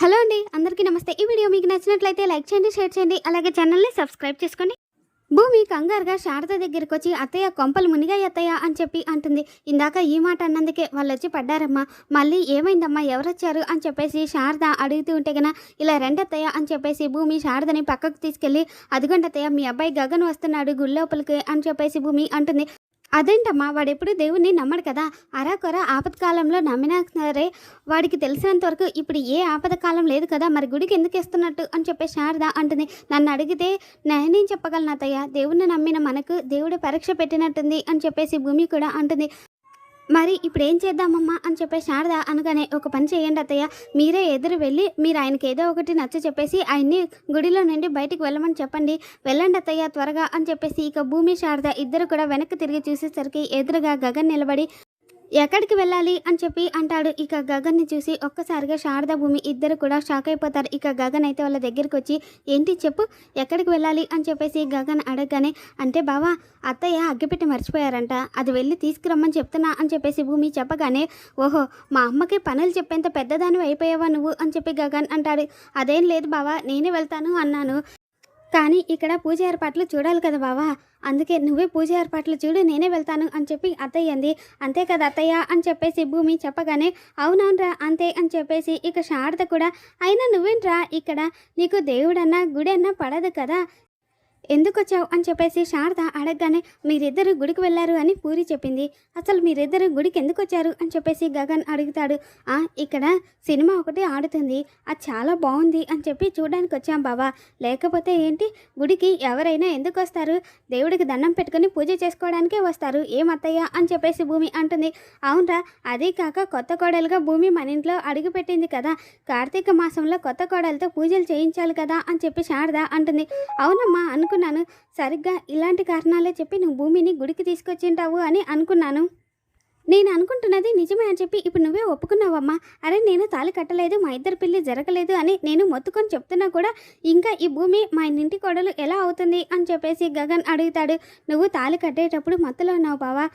Hello అండి అందరికీ నమస్తే. ఈ వీడియో మీకు నచ్చినట్లయితే లైక్ చేయండి షేర్ చేయండి అలాగే ఛానల్ని సబ్స్క్రైబ్ చేసుకోండి. భూమి కంగారుగా శారద దగ్గరికి వచ్చి అత్తయ్య కొంపలు మునిగాయి అత్తయ్య అని చెప్పి అంటుంది. ఇందాక ఈ మాట అన్నందుకే వాళ్ళు వచ్చి పడ్డారమ్మా. మళ్ళీ ఏమైందమ్మా ఎవరొచ్చారు అని చెప్పేసి శారద అడుగుతూ ఉంటే గన ఇలా రెండత్తయ్య అని చెప్పేసి భూమి శారదని పక్కకు తీసుకెళ్ళి అదిగొండత్తయ్య మీ అబ్బాయి గగన్ వస్తున్నాడు గుళ్ళోపలికి అని చెప్పేసి భూమి అంటుంది. అదేంటమ్మా? వాడెప్పుడు దేవుణ్ణి నమ్మడు కదా. అరాకొర ఆపత్కాలంలో నమ్మినా సరే వాడికి తెలిసినంత వరకు ఇప్పుడు ఏ ఆపద కాలం లేదు కదా మరి గుడికి ఎందుకు ఇస్తున్నట్టు అని చెప్పే శారద అంటుంది. నన్ను అడిగితే నేనేం చెప్పగలను అత్తయ్య. దేవుణ్ణి నమ్మిన మనకు దేవుడు పరీక్ష పెట్టినట్టుంది అని చెప్పేసి భూమి కూడా అంటుంది. మరి ఇప్పుడు ఏం చేద్దామమ్మా అని చెప్పి శారద అనగానే ఒక పని చేయండి అత్తయ్య. మీరే ఎదురు వెళ్ళి మీరు ఆయనకి ఏదో ఒకటి నచ్చ చెప్పేసి ఆయన్ని గుడిలో నుండి బయటికి వెళ్ళమని చెప్పండి. వెళ్ళండి అత్తయ్య త్వరగా అని చెప్పేసి ఇక భూమి శారద ఇద్దరు కూడా వెనక్కి తిరిగి చూసేసరికి ఎదురుగా గగన్ నిలబడి ఎక్కడికి వెళ్ళాలి అని చెప్పి అంటాడు. ఇక గగన్ని చూసి ఒక్కసారిగా శారద భూమి ఇద్దరు కూడా షాక్ అయిపోతారు. ఇక గగన్ అయితే వాళ్ళ దగ్గరికి వచ్చి ఏంటి చెప్పు ఎక్కడికి వెళ్ళాలి? అని చెప్పేసి గగన్ అడగగానే అంటే బావా అత్తయ్య అగ్గిపెట్టి మర్చిపోయారంట. అది వెళ్ళి తీసుకురమ్మని చెప్తున్నా అని చెప్పేసి భూమి చెప్పగానే ఓహో మా అమ్మకి పనులు చెప్పేంత పెద్దదానివి అయిపోయావా నువ్వు? అని చెప్పి గగన్ అంటాడు. అదేం లేదు బావా నేనే వెళ్తాను అన్నాను. కానీ ఇక్కడ పూజ ఏర్పాట్లు చూడాలి కదా బావా. అందుకే నువ్వే పూజ ఏర్పాట్లు చూడు నేనే వెళ్తాను అని చెప్పి అత్తయ్య అంది. అంతే కదా అత్తయ్య అని చెప్పేసి భూమి చెప్పగానే అవునవునరా అంతే అని చెప్పేసి ఇక శారద కూడా అయినా నువ్వేంట్రా ఇక్కడ? నీకు దేవుడన్నా గుడి అన్నా పడదు కదా. ఎందుకు వచ్చావు అని చెప్పేసి శారద అడగగానే మీరిద్దరు గుడికి వెళ్ళారు అని పూరి చెప్పింది. అసలు మీరిద్దరు గుడికి ఎందుకు వచ్చారు అని చెప్పేసి గగన్ అడుగుతాడు. "ఆ, ఇక్కడ సినిమా ఒకటి ఆడుతుంది. అది చాలా బాగుంది అని చెప్పి చూడడానికి వచ్చాం బావా. లేకపోతే ఏంటి? గుడికి ఎవరైనా ఎందుకు వస్తారు? దేవుడికి దండం పెట్టుకుని పూజ చేసుకోవడానికే వస్తారు. ఏమత్తయ్య అని చెప్పేసి భూమి అంటుంది. అవునరా అదే కాక కొత్త కోడలుగా భూమి మన ఇంట్లో అడుగుపెట్టింది కదా. కార్తీక మాసంలో కొత్త కోడలతో పూజలు చేయించాలి కదా అని చెప్పి శారద అంటుంది. అవునమ్మా అనుకున్నాను. సరిగ్గా ఇలాంటి కారణాలే చెప్పి నువ్వు భూమిని గుడికి తీసుకొచ్చింటావు అని అనుకున్నాను. నేను అనుకుంటున్నది నిజమే అని చెప్పి ఇప్పుడు నువ్వే ఒప్పుకున్నావమ్మా. అరే నేను తాళి కట్టలేదు మా ఇద్దరి పెళ్ళి జరగలేదు అని నేను మొత్తుకొని చెప్తున్నా కూడా ఇంకా ఈ భూమి మా ఇంటి కోడలు ఎలా అవుతుంది అని చెప్పేసి గగన్ అడుగుతాడు. నువ్వు తాళి కట్టేటప్పుడు మత్తులో ఉన్నావు బావా.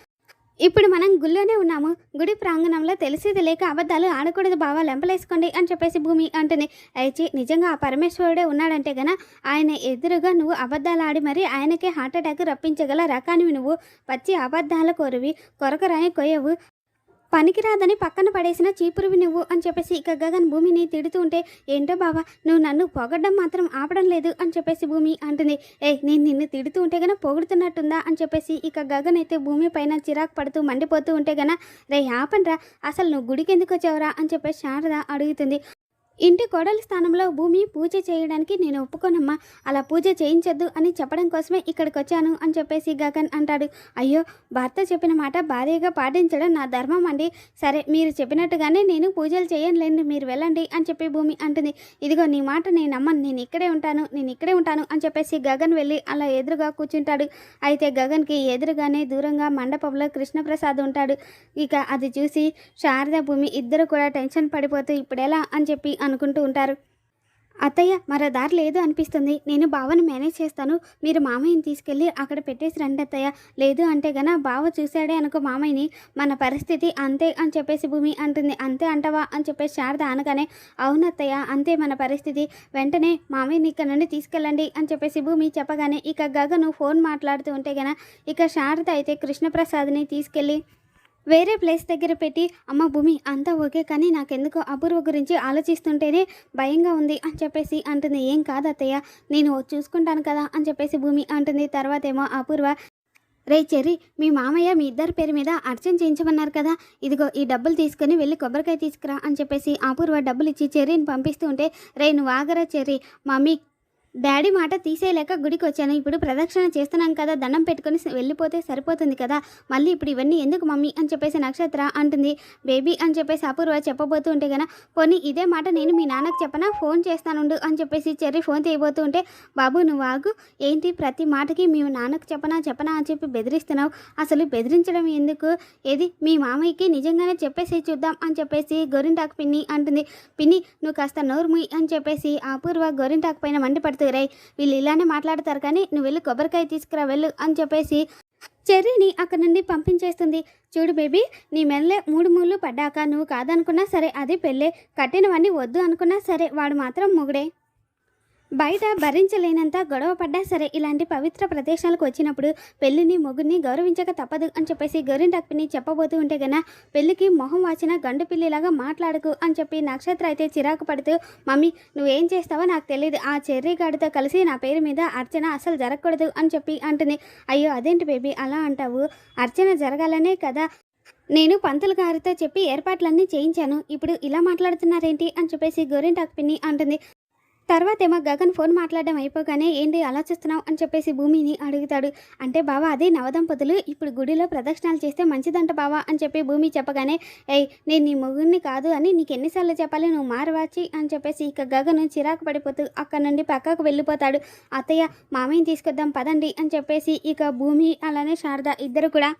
ఇప్పుడు మనం గుళ్ళోనే ఉన్నాము. గుడి ప్రాంగణంలో తెలిసేది లేక అబద్ధాలు ఆడకూడదు బావా లెంపలేసుకోండి అని చెప్పేసి భూమి అంటుంది. అయితే నిజంగా ఆ పరమేశ్వరుడే ఉన్నాడంటే గన ఆయన ఎదురుగా నువ్వు అబద్ధాలు ఆడి మరి ఆయనకే హార్ట్ అటాక్ రప్పించగల రకానివి నువ్వు. పచ్చి అబద్ధాల కోరివి కొరకరాయి కొయ్యవు. పనికిరాదని పక్కన పడేసిన చీపురువి నువ్వు అని చెప్పేసి ఇక గగన్ భూమిని తిడుతూ ఉంటే ఏంటో బావా నువ్వు నన్ను పొగడ్డం మాత్రం ఆపడం లేదు అని చెప్పేసి భూమి అంటుంది. ఏ నేను నిన్ను తిడుతూ ఉంటే గన పొగుడుతున్నట్టుందా? అని చెప్పేసి ఇక గగన్ అయితే భూమి పైన చిరాకు పడుతూ మండిపోతూ ఉంటే గన రే ఆపండ్రా అసలు నువ్వు గుడికి ఎందుకు వచ్చావురా? అని చెప్పేసి శారద అడుగుతుంది. ఇంటి కోడలి స్థానంలో భూమి పూజ చేయడానికి నేను ఒప్పుకోనమ్మా. అలా పూజ చేయించొద్దు అని చెప్పడం కోసమే ఇక్కడికి వచ్చాను అని చెప్పేసి గగన్ అంటాడు. అయ్యో భర్త చెప్పిన మాట భార్యగా పాటించడం నా ధర్మం అండి. సరే మీరు చెప్పినట్టుగానే నేను పూజలు చేయనులేండి మీరు వెళ్ళండి అని చెప్పి భూమి అంటుంది. ఇదిగో నీ మాట నేను నమ్మను నేను ఇక్కడే ఉంటాను నేను ఇక్కడే ఉంటాను అని చెప్పేసి గగన్ వెళ్ళి అలా ఎదురుగా కూర్చుంటాడు. అయితే గగన్కి ఎదురుగానే దూరంగా మండపంలో కృష్ణప్రసాద్ ఉంటాడు. ఇక అది చూసి శారద భూమి ఇద్దరు కూడా టెన్షన్ పడిపోతూ ఇప్పుడెలా అని చెప్పి అనుకుంటూ ఉంటారు. అత్తయ్య మరో దారి లేదు అనిపిస్తుంది. నేను బావని మేనేజ్ చేస్తాను. మీరు మామయ్యని తీసుకెళ్ళి అక్కడ పెట్టేసి రండి అత్తయ్య. లేదు అంటే గన బావ చూశాడే అనుకో మామయ్యని. మన పరిస్థితి అంతే అని చెప్పేసి భూమి అంటుంది. అంతే అంటవా అని చెప్పేసి శారద అనగానే అవునత్తయ్య అంతే మన పరిస్థితి. వెంటనే మామయ్యని ఇక్కడ నుండి తీసుకెళ్ళండి అని చెప్పేసి భూమి చెప్పగానే ఇక గగను ఫోన్ మాట్లాడుతూ ఉంటే గన ఇక శారద అయితే కృష్ణప్రసాద్ని తీసుకెళ్ళి వేరే ప్లేస్ దగ్గర పెట్టి అమ్మ భూమి అంతా ఓకే కానీ నాకెందుకు అపూర్వ గురించి ఆలోచిస్తుంటేనే భయంగా ఉంది అని చెప్పేసి అంటుంది. ఏం కాదు అత్తయ్య నేను చూసుకుంటాను కదా అని చెప్పేసి భూమి అంటుంది. తర్వాత ఏమో అపూర్వ రే చెర్రీ మీ మామయ్య మీ ఇద్దరి పేరు మీద అర్చన చేయించమన్నారు కదా ఇదిగో ఈ డబ్బులు తీసుకొని వెళ్ళి కొబ్బరికాయ తీసుకురా అని చెప్పేసి అపూర్వ డబ్బులు ఇచ్చి చెర్రీని పంపిస్తూ ఉంటే రే నువ్వు ఆగరా చెర్రి మమ్మీ డాడీ మాట తీసేయలేక గుడికి వచ్చాను ఇప్పుడు ప్రదక్షిణ చేస్తున్నాం కదా దండం పెట్టుకొని వెళ్ళిపోతే సరిపోతుంది కదా. మళ్ళీ ఇప్పుడు ఇవన్నీ ఎందుకు మమ్మీ అని చెప్పేసి నక్షత్ర అంటుంది. బేబీ అని చెప్పేసి అపూర్వ చెప్పబోతూ ఉంటే కదా పోనీ ఇదే మాట నేను మీ నాన్నకు చెప్పనా? ఫోన్ చేస్తానుండు అని చెప్పేసి చెర్రి ఫోన్ చేయబోతూ ఉంటే బాబు నువ్వు ఆగు. ఏంటి ప్రతి మాటకి మీ నాన్నకు చెప్పనా చెప్పనా అని చెప్పి బెదిరిస్తున్నావు? అసలు బెదిరించడం ఎందుకు? ఏది? మీ మామయ్యకి నిజంగానే చెప్పేసి చూద్దాం అని చెప్పేసి గోరింటాకు పిన్ని అంటుంది. పిన్ని నువ్వు కాస్త నోరు అని చెప్పేసి అపూర్వ గోరింటాకు పైన మండిపడుతుంది రై వీళ్ళు ఇలానే మాట్లాడతారు కానీ నువ్వు వెళ్ళి కొబ్బరికాయ తీసుకురా వెళ్ళు అని చెప్పేసి చెర్రీని అక్కడ నుండి పంపించేస్తుంది. చూడు బేబీ నీ మెల్లే మూడు మూలు పడ్డాక నువ్వు కాదనుకున్నా సరే అది పెళ్ళే. కట్టినవన్నీ వద్దు అనుకున్నా సరే వాడు మాత్రం మొగుడే. బయట భరించలేనంత గొడవ పడ్డా సరే ఇలాంటి పవిత్ర ప్రదేశాలకు వచ్చినప్పుడు పెళ్ళిని మొగుడిని గౌరవించక తప్పదు అని చెప్పేసి గౌరింటప్పిని చెప్పబోతూ ఉంటే గన పెళ్ళికి మొహం వాచిన గండు పిల్లిలాగా మాట్లాడకు అని చెప్పి నక్షత్ర అయితే చిరాకు పడుతూ మమ్మీ నువ్వేం చేస్తావో నాకు తెలియదు ఆ చెర్రీ గాడితో కలిసి నా పేరు మీద అర్చన అసలు జరగకూడదు అని చెప్పి అంటుంది. అయ్యో అదేంటి బేబీ? అలా అంటావు? అర్చన జరగాలనే కదా. నేను పంతులు గారితో చెప్పి ఏర్పాట్లన్నీ చేయించాను. ఇప్పుడు ఇలా మాట్లాడుతున్నారేంటి? అని చెప్పేసి గోరింటాకు పిన్ని అంటుంది. తర్వాత ఏమో గగన్ ఫోన్ మాట్లాడడం అయిపోగానే ఏంటి అలా చూస్తున్నావు? అని చెప్పేసి భూమిని అడుగుతాడు. అంటే బావా అదే నవదంపతులు ఇప్పుడు గుడిలో ప్రదక్షిణాలు చేస్తే మంచిదంట బావా అని చెప్పి భూమి చెప్పగానే ఏయ్ నేను నీ మొగుడిని కాదు అని నీకు ఎన్నిసార్లు చెప్పాలి నువ్వు మారవాచి అని చెప్పేసి ఇక గగన్ చిరాకు పడిపోతూ అక్కడ నుండి పక్కకు వెళ్ళిపోతాడు. అత్తయ్య మామయ్యని తీసుకొద్దాం పదండి అని చెప్పేసి ఇక భూమి అలానే శారద ఇద్దరు కూడా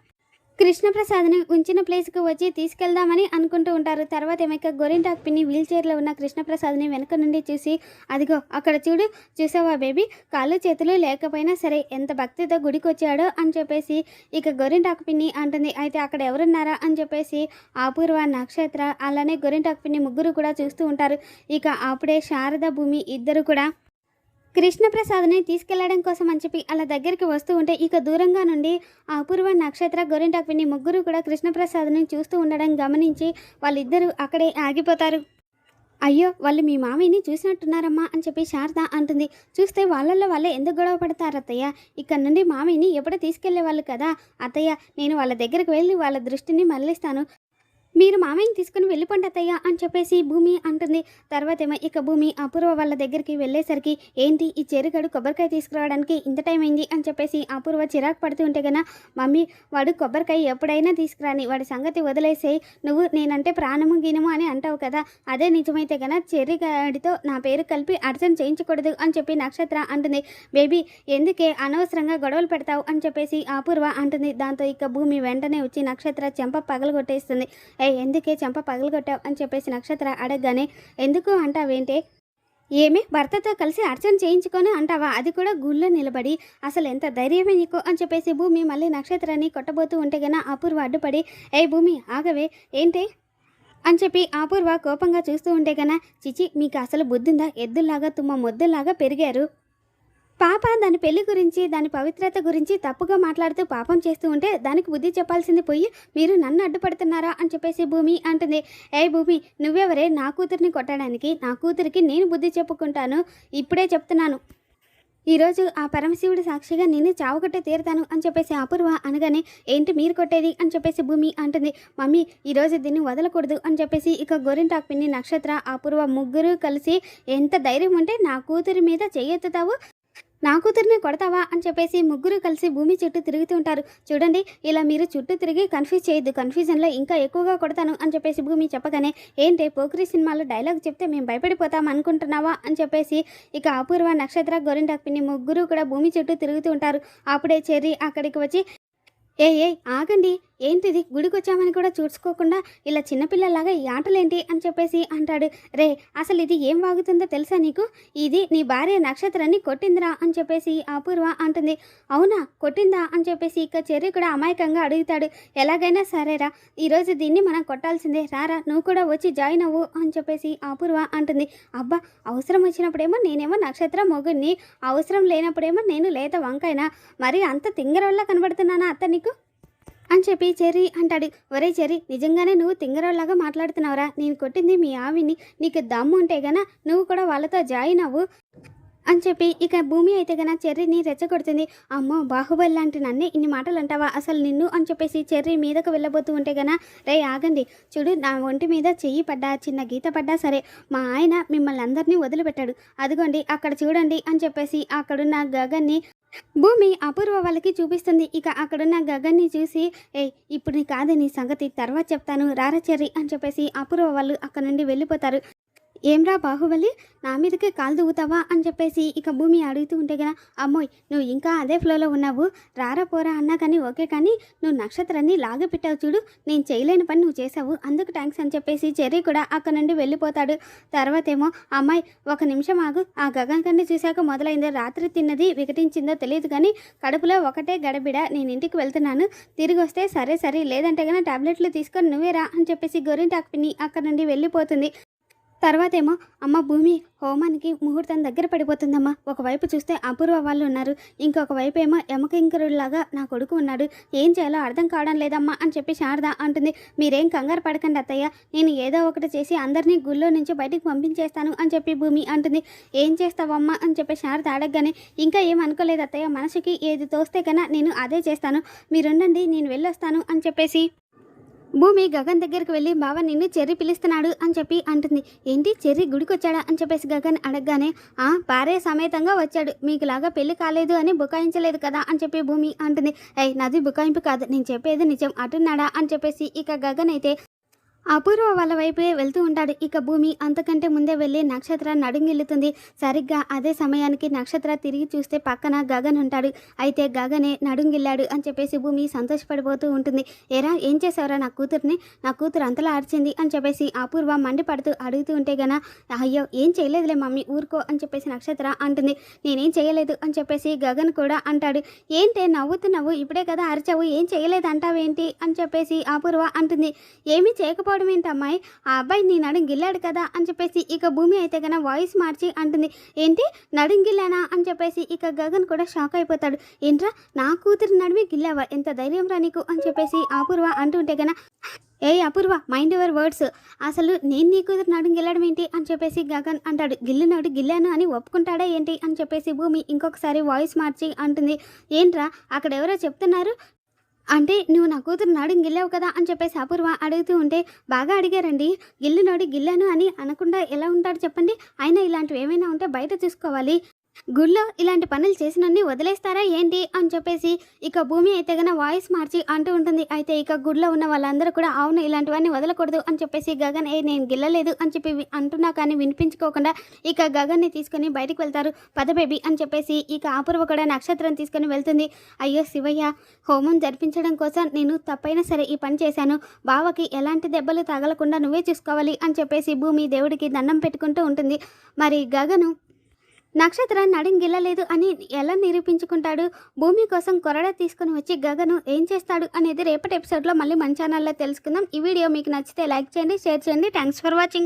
కృష్ణప్రసాద్ని ఉంచిన ప్లేస్కి వచ్చి తీసుకెళ్దామని అనుకుంటూ ఉంటారు. తర్వాత ఏమైక గోరింటాకు పిన్ని వీల్ చైర్లో ఉన్న కృష్ణప్రసాద్ని వెనక నుండి చూసి అదిగో అక్కడ చూడు చూసావా బేబీ? కాళ్ళు చేతులు లేకపోయినా సరే ఎంత భక్తితో గుడికి వచ్చాడో అని చెప్పేసి ఇక గోరింటాకు పిన్ని అంటుంది. అయితే అక్కడ ఎవరున్నారా అని చెప్పేసి అపూర్వ నక్షత్ర అలానే గోరింటాకు పిన్ని ముగ్గురు కూడా చూస్తూ ఉంటారు. ఇక అప్పుడే శారద భూమి ఇద్దరు కూడా కృష్ణప్రసాద్ని తీసుకెళ్ళడం కోసం అని చెప్పి అలా దగ్గరికి వస్తూ ఉంటే ఇక దూరంగా నుండి ఆ అపూర్వ నక్షత్ర గోరింటాకు విని ముగ్గురు కూడా కృష్ణప్రసాద్ని చూస్తూ ఉండడం గమనించి వాళ్ళిద్దరూ అక్కడే ఆగిపోతారు. అయ్యో వాళ్ళు మీ మామయ్యని చూసినట్టున్నారమ్మా అని చెప్పి శారద అంటుంది. చూస్తే వాళ్ళల్లో వాళ్ళే ఎందుకు గొడవ పడతారు అత్తయ్య? ఇక్కడ నుండి మామయ్యని ఎప్పుడో తీసుకెళ్ళే వాళ్ళు కదా? అత్తయ్య నేను వాళ్ళ దగ్గరికి వెళ్ళి వాళ్ళ దృష్టిని మరలిస్తాను. మీరు మామయ్యని తీసుకుని వెళ్ళిపోండి అత్తయ్య అని చెప్పేసి భూమి అంటుంది. తర్వాత ఏమో ఇక భూమి అపూర్వ వాళ్ళ దగ్గరికి వెళ్ళేసరికి ఏంటి ఈ చెరుగడు కొబ్బరికాయ తీసుకురావడానికి ఇంత టైం అయింది? అని చెప్పేసి అపూర్వ చిరాకు పడుతూ ఉంటే కన్నా మమ్మీ వాడు కొబ్బరికాయ ఎప్పుడైనా తీసుకురాని వాడి సంగతి వదిలేసేయి నువ్వు నేనంటే ప్రాణము గీనము అని అంటావు కదా అదే నిజమైతే కన్నా చెరుగడితో నా పేరు కలిపి అర్చన చేయించకూడదు అని చెప్పి నక్షత్ర అంటుంది. బేబీ ఎందుకే అనవసరంగా గొడవలు పెడతావు? అని చెప్పేసి అపూర్వ అంటుంది. దాంతో ఇక భూమి వెంటనే వచ్చి నక్షత్ర చెంప పగలగొట్టేస్తుంది. ఏ ఎందుకే చెంప పగలగొట్టావు అని చెప్పేసి నక్షత్ర అడగగానే ఎందుకు అంటావేంటే? ఏమి భర్తతో కలిసి అర్చన చేయించుకొని అంటావా? అది కూడా గుళ్ళో నిలబడి అసలు ఎంత ధైర్యమే నీకు? అని చెప్పేసి భూమి మళ్ళీ నక్షత్రాన్ని కొట్టబోతూ ఉంటే గన అపూర్వ అడ్డుపడి ఏ భూమి ఆగవే ఏంటి? అని చెప్పి అపూర్వ కోపంగా చూస్తూ ఉంటే గన చిచి మీకు అసలు బుద్ధిందా? ఎద్దుల్లాగా తుమ్మ మొద్దుల్లాగా పెరిగారు. పాప దాని పెళ్ళి గురించి దాని పవిత్రత గురించి తప్పుగా మాట్లాడుతూ పాపం చేస్తూ ఉంటే దానికి బుద్ధి చెప్పాల్సింది పోయి మీరు నన్ను అడ్డుపడుతున్నారా అని చెప్పేసి భూమి అంటుంది. ఏ భూమి నువ్వెవరే? నా కూతురిని కొట్టడానికి నా కూతురికి నేను బుద్ధి చెప్పుకుంటాను. ఇప్పుడే చెప్తున్నాను. ఈరోజు ఆ పరమశివుడి సాక్షిగా నేను చావకొట్టే తీరుతాను అని చెప్పేసి అపూర్వ అనగానే ఏంటి మీరు కొట్టేది అని చెప్పేసి భూమి అంటుంది. మమ్మీ ఈరోజు దీన్ని వదలకూడదు అని చెప్పేసి ఇక గోరింటాకు పిన్ని నక్షత్ర అపూర్వ ముగ్గురు కలిసి ఎంత ధైర్యం ఉంటే నా కూతురి మీద చేయెత్తుతావు నా కూతురిని కొడతావా అని చెప్పేసి ముగ్గురు కలిసి భూమి చుట్టూ తిరుగుతూ ఉంటారు. చూడండి ఇలా మీరు చుట్టూ తిరిగి కన్ఫ్యూజ్ చేయొద్దు. కన్ఫ్యూజన్లో ఇంకా ఎక్కువగా కొడతాను అని చెప్పేసి భూమి చెప్పగానే ఏంటి పోక్రీ సినిమాలో డైలాగ్ చెప్తే మేము భయపడిపోతాం అనుకుంటున్నావా? అని చెప్పేసి ఇక అపూర్వ నక్షత్ర గోరింటాకు పిన్ని ముగ్గురు కూడా భూమి చుట్టూ తిరుగుతూ ఉంటారు. అప్పుడే చెర్రీ అక్కడికి వచ్చి ఏ ఏ ఆగండి. ఏంటిది? గుడికి వచ్చామని కూడా చూసుకోకుండా ఇలా చిన్నపిల్లలాగా ఈ ఆటలేంటి అని చెప్పేసి అంటాడు. రే అసలు ఇది ఏం వాగుతుందో తెలుసా నీకు? ఇది నీ భార్య నక్షత్రాన్ని కొట్టిందిరా అని చెప్పేసి అపూర్వ అంటుంది. అవునా కొట్టిందా అని చెప్పేసి ఇక చెర్రి కూడా అమాయకంగా అడుగుతాడు. ఎలాగైనా సరేరా ఈరోజు దీన్ని మనం కొట్టాల్సిందే. రారా నువ్వు కూడా వచ్చి జాయిన్ అవ్వు అని చెప్పేసి అపూర్వ అంటుంది. అబ్బా అవసరం వచ్చినప్పుడేమో నేనేమో నక్షత్రం మొగుడిని అవసరం లేనప్పుడేమో నేను లేత వంకాయనా? మరి అంత తింగరోళ్ళ కనబడుతున్నానా అత్త నీకు? అని చెప్పి చెర్రీ అంటాడు. ఒరే చెర్రీ నిజంగానే నువ్వు తింగరోళ్ళగా మాట్లాడుతున్నావురా? నేను కొట్టింది మీ ఆవిని నీకు దమ్ము ఉంటే గనా నువ్వు కూడా వాళ్ళతో జాయిన్ అవ్వు అని చెప్పి ఇక భూమి అయితే గన చెర్రీని రెచ్చగొడుతుంది. అమ్మో బాహుబలి లాంటి నన్నే ఇన్ని మాటలు అంటావా అసలు నిన్ను అని చెప్పేసి చెర్రీ మీదకు వెళ్ళబోతూ ఉంటే గన రే ఆగండి. చూడు నా ఒంటి మీద చెయ్యి పడ్డా చిన్న గీత పడ్డా సరే. మా ఆయన మిమ్మల్ని అందరినీ వదిలిపెట్టాడు. అదిగోండి అక్కడ చూడండి అని చెప్పేసి అక్కడున్న గగన్ని భూమి అపూర్వ వాళ్ళకి చూపిస్తుంది. ఇక అక్కడున్న గగన్ని చూసి ఏ ఇప్పుడు నీ కాదు నీ సంగతి తర్వాత చెప్తాను రారచర్రి అని చెప్పేసి అపూర్వ వాళ్ళు అక్కడ నుండి వెళ్ళిపోతారు. ఏమ్రా బాహుబలి? నా మీదకే కాలు దువ్వుతావా అని చెప్పేసి ఇక భూమి అడుగుతూ ఉంటే కదా అమ్మోయ్ నువ్వు ఇంకా అదే ఫ్లోలో ఉన్నావు. రారా పోరా అన్నా కానీ ఓకే కానీ నువ్వు నక్షత్రాన్ని లాగపెట్టావు చూడు. నేను చేయలేని పని నువ్వు చేసావు అందుకు థ్యాంక్స్ అని చెప్పేసి చెర్రీ కూడా అక్కడ నుండి వెళ్ళిపోతాడు. తర్వాత ఏమో అమ్మాయి ఒక నిమిషం ఆగు. ఆ గగన్ కన్నీ చూశాక మొదలైంది. రాత్రి తిన్నది వికటించిందో తెలియదు కానీ కడుపులో ఒకటే గడబిడ. నేను ఇంటికి వెళ్తున్నాను. తిరిగి వస్తే సరే సరే లేదంటే కనుక టాబ్లెట్లు తీసుకొని నువ్వేరా అని చెప్పేసి గొరింటాకుని పిన్ని అక్కడ నుండి వెళ్ళిపోతుంది. తర్వాత ఏమో అమ్మ భూమి హోమానికి ముహూర్తం దగ్గర పడిపోతుందమ్మా. ఒకవైపు చూస్తే అపూర్వ వాళ్ళు ఉన్నారు. ఇంకొక వైపు ఏమో యమకింకరుడిలాగా నా కొడుకు ఉన్నాడు. ఏం చేయాలో అర్థం కావడం లేదమ్మా అని చెప్పి శారద అంటుంది. మీరేం కంగారు పడకండి అత్తయ్య. నేను ఏదో ఒకటి చేసి అందరినీ గుళ్ళో నుంచి బయటికి పంపించేస్తాను అని చెప్పి భూమి అంటుంది. ఏం చేస్తావమ్మా అని చెప్పి శారద అడగగానే ఇంకా ఏం అనుకోలేదు అత్తయ్య. మనసుకి ఏది తోస్తే కన్నా నేను అదే చేస్తాను. మీరుండండి నేను వెళ్ళొస్తాను అని చెప్పేసి భూమి గగన్ దగ్గరికి వెళ్ళి బావ నిన్ను చెర్రి పిలుస్తున్నాడు అని చెప్పి అంటుంది. ఏంటి? చెర్రి గుడికొచ్చాడా? అని చెప్పేసి గగన్ అడగగానే ఆ భార్య సమేతంగా వచ్చాడు. మీకులాగా పెళ్ళి కాలేదు అని బుకాయించలేదు కదా అని చెప్పి భూమి అంటుంది. అయ్యి నాది బుకాయింపు కాదు. నేను చెప్పేది నిజం అటున్నాడా? అని చెప్పేసి ఇక గగన్ అయితే అపూర్వ వాళ్ళ వైపే వెళ్తూ ఉంటాడు. ఇక భూమి అంతకంటే ముందే వెళ్ళి నక్షత్ర నడుంగిల్లుతుంది. సరిగ్గా అదే సమయానికి నక్షత్ర తిరిగి చూస్తే పక్కన గగన్ ఉంటాడు. అయితే గగనే నడుంగిల్లాడు అని చెప్పేసి భూమి సంతోషపడిపోతూ ఉంటుంది. ఎరా ఏం చేసావురా నా కూతుర్ని నా కూతురు అంతలా అరిచింది అని చెప్పేసి అపూర్వ మండిపడుతూ అడుగుతూ ఉంటే గన అయ్యో ఏం చేయలేదులే మమ్మీ ఊరుకో అని చెప్పేసి నక్షత్ర అంటుంది. నేనేం చేయలేదు అని చెప్పేసి గగన్ కూడా అంటాడు. ఏంటే నవ్వుతున్నావు ఇప్పుడే కదా అరిచావు ఏం చేయలేదు అంటావేంటి అని చెప్పేసి అపూర్వ అంటుంది. ఏమీ చేయకపో ఏంటి అమ్మాయి? ఆ అబ్బాయి నీ నడుం గిల్లాడు కదా అని చెప్పేసి ఇక భూమి అయితే కన్నా వాయిస్ మార్చి అంటుంది. ఏంటి? నడుం గిల్లానా అని చెప్పేసి ఇక గగన్ కూడా షాక్ అయిపోతాడు. ఏంట్రా? నా కూతురు నడిమి గిల్లావా? ఎంత ధైర్యం రా నీకు అని చెప్పేసి అపూర్వ అంటుంటే కన్నా ఏ అపూర్వ మైండ్ యువర్ వర్డ్స్ అసలు నేను నీ కూతురు నడుం గిల్లడం ఏంటి అని చెప్పేసి గగన్ అంటాడు. గిల్లినాడు గిల్లాను అని ఒప్పుకుంటాడా ఏంటి అని చెప్పేసి భూమి ఇంకొకసారి వాయిస్ మార్చి అంటుంది. ఏంట్రా? అక్కడ ఎవరో చెప్తున్నారు? అంటే నువ్వు నా కూతురు నాడు గిల్లావు కదా అని చెప్పేసి అపూర్వ అడుగుతూ ఉంటే బాగా అడిగారండి. గిల్లు నాడు గిల్లాను అని అనకుండా ఎలా ఉంటాడు చెప్పండి? అయినా ఇలాంటివి ఏమైనా ఉంటే బయట తీసుకోవాలి గుళ్ళో ఇలాంటి పనులు చేసినన్ని వదిలేస్తారా ఏంటి అని చెప్పేసి ఇక భూమి అయితే గన వాయిస్ మార్చి అంటూ ఉంటుంది. అయితే ఇక గుడిలో ఉన్న వాళ్ళందరూ కూడా అవును ఇలాంటివన్నీ వదలకూడదు అని చెప్పేసి గగన్ ఏ నేను గిల్లలేదు అని చెప్పి అంటున్నా కానీ వినిపించుకోకుండా ఇక గగన్ని తీసుకొని బయటకు వెళ్తారు పద బేబీ అని చెప్పేసి ఇక అపూర్వ కూడా నక్షత్రం తీసుకొని వెళ్తుంది. అయ్యో శివయ్య హోమం జరిపించడం కోసం నేను తప్పైనా సరే ఈ పని చేశాను. బావకి ఎలాంటి దెబ్బలు తగలకుండా నువ్వే చూసుకోవాలి అని చెప్పేసి భూమి దేవుడికి దండం పెట్టుకుంటూ ఉంటుంది. మరి గగను నక్షత్రం నడింగిల్లలేదు అని ఎలా నిరూపించుకుంటాడు? భూమి కోసం కొరడ తీసుకుని వచ్చి గగను ఏం చేస్తాడు అనేది రేపటి ఎపిసోడ్లో మళ్ళీ మన ఛానల్లో తెలుసుకుందాం. ఈ వీడియో మీకు నచ్చితే లైక్ చేయండి షేర్ చేయండి. Thanks for watching